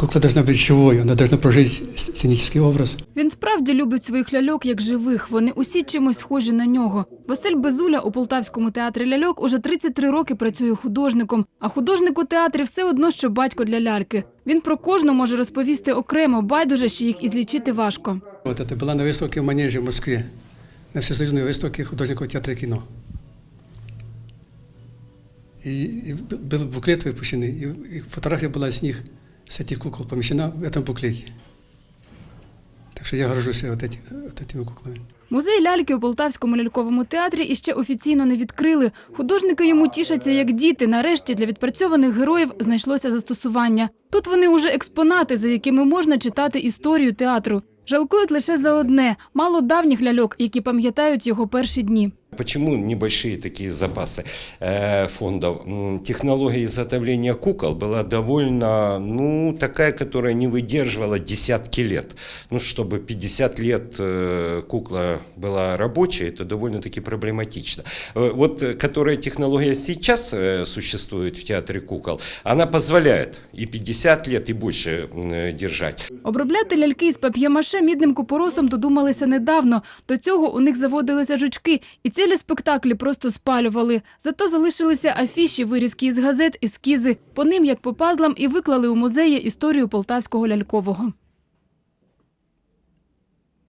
Кукла должна быть живой, она должна прожить сценический образ. Він справді любить своїх ляльок як живих. Вони усі чимось схожі на нього. Василь Безуля у Полтавському театрі ляльок уже 33 роки працює художником. А художник у театрі все одно, що батько для ляльки. Він про кожну може розповісти окремо, байдуже, що їх і злічити важко. Вот это была на выставке в Манеже в Москве, на всесоюзной выставке художников театра и кино. И, и был буклет выпущенный, и, и фотография была с них, с этих кукол помещена в этом буклете. Так что я горжусь вот, этим, вот этими куклами. Музей ляльки у Полтавському ляльковому театрі іще офіційно не відкрили. Художники йому тішаться як діти. Нарешті для відпрацьованих героїв знайшлося застосування. Тут вони уже експонати, за якими можна читати історію театру. Жалкують лише за одне – мало давніх ляльок, які пам'ятають його перші дні. Почему небольшие такие запасы э, фондов? М, Технология изготовления кукол была довольно, ну, такая, которая не выдерживала десятки лет. Ну, чтобы 50 лет э, кукла была рабочей, это довольно-таки проблематично. Э, Вот э, которая технология сейчас э, существует в театре кукол, она позволяет и 50 лет, и больше м, э, держать. Обробляти ляльки із пап'ємаше мідним купоросом додумалися недавно. До цього у них заводилися жучки, і цілі спектаклі просто спалювали. Зато залишилися афіші, вирізки із газет, ескізи. По ним, як по пазлам, і виклали у музеї історію полтавського лялькового.